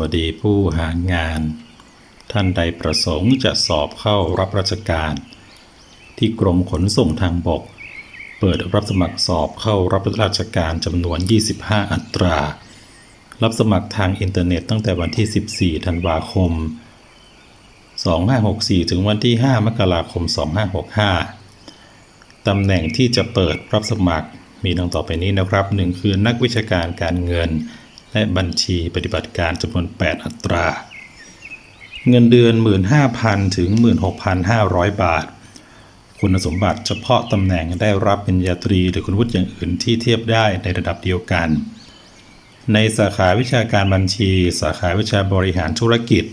วัสดีผู้หางาน ท่านใดประสงค์จะสอบเข้ารับราชการ ที่กรมขนส่งทางบก เปิดรับสมัครสอบเข้ารับราชการจำนวน 25 อัตรา รับสมัครทางอินเทอร์เน็ตตั้งแต่วันที่ 14 ธันวาคม 2564 ถึงวันที่ 5 มกราคม 2565 ตำแหน่งที่จะเปิดรับสมัครมีดังต่อไปนี้นะครับ 1 คือนักวิชาการการเงิน และบัญชีปฏิบัติการจำนวน 8 อัตรา เงินเดือน 15,000 ถึง 16,500 บาท คุณสมบัติเฉพาะตำแหน่งได้รับปริญญาตรีหรือคุณวุฒิอย่างอื่นที่เทียบได้ในระดับเดียวกัน ในสาขาวิชาการบัญชี สาขาวิชาบริหารธุรกิจ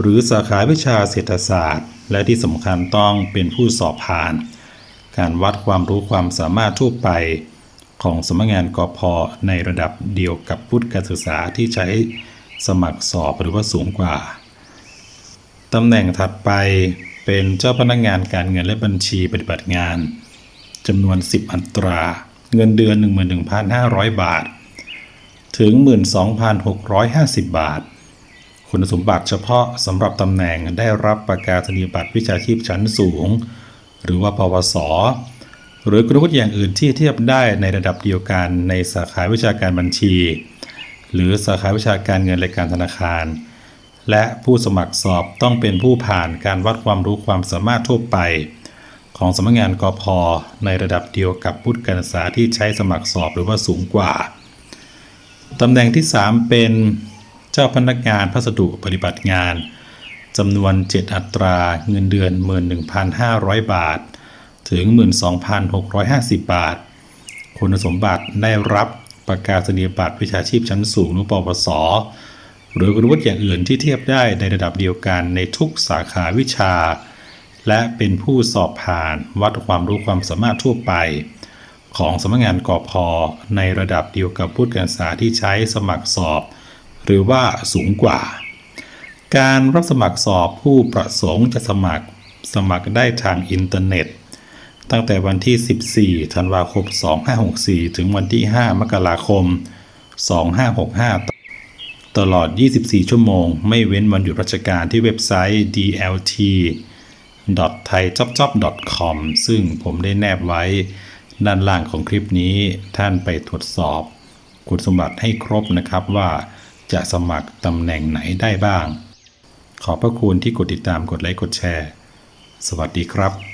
หรือสาขาวิชาเศรษฐศาสตร์ และที่สำคัญต้องเป็นผู้สอบผ่าน การวัดความรู้ความสามารถทั่วไป ของสำนักงานกพในระดับเดียวกับพุทธการศึกษาที่ใช้สมัครสอบหรือว่าสูงกว่าตำแหน่งถัดไปเป็นเจ้าพนักงานการเงินและบัญชีปฏิบัติงานจำนวน 10 อัตรา เงินเดือน 11,500 บาท ถึง 12,650 บาท คุณสมบัติเฉพาะสำหรับตำแหน่งได้รับประกาศนียบัตรวิชาชีพชั้นสูง หรือว่าปวส หรือคุณวุฒิอย่างอื่นที่เทียบได้ในระดับเดียวกันในสาขาวิชาการบัญชี หรือสาขาวิชาการเงินและการธนาคาร และผู้สมัครสอบต้องเป็นผู้ผ่านการวัดความรู้ความสามารถทั่วไป ของสำนักงานกพในระดับเดียวกับพุทธการศึกษาที่ใช้สมัครสอบหรือว่าสูงกว่าตำแหน่งที่ 3 เป็นเจ้าพนักงานพัสดุปฏิบัติงานจำนวน 7 อัตราเงินเดือน 11,500 บาท ถึง 12,650 บาท คุณสมบัติได้รับประกาศนียบัตรวิชาชีพชั้นสูงหรือปวส หรือคุณวุฒิอย่างอื่นที่เทียบได้ในระดับเดียวกันในทุกสาขาวิชา และเป็นผู้สอบผ่านวัดความรู้ความสามารถทั่วไป ของสำนักงานกอพในระดับเดียวกับผู้การศึกษาที่ใช้สมัครสอบ หรือว่าสูงกว่า การรับสมัครสอบผู้ประสงค์จะสมัครสมัครได้ทางอินเทอร์เน็ต ตั้งแต่วันที่ 14 ธันวาคม 2564 ถึงวันที่ 5 มกราคม 2565 ตลอด 24 ชั่วโมง ไม่เว้นวันหยุดราชการที่เว็บไซต์ dlt thaijobjob.com ซึ่งผมได้แนบไว้ด้านล่างของคลิปนี้ท่านไปตรวจสอบ คุณสมบัติให้ครบนะครับว่าจะสมัครตำแหน่งไหนได้บ้าง ขอบพระคุณที่กดติดตามกดไลค์กดแชร์ สวัสดีครับ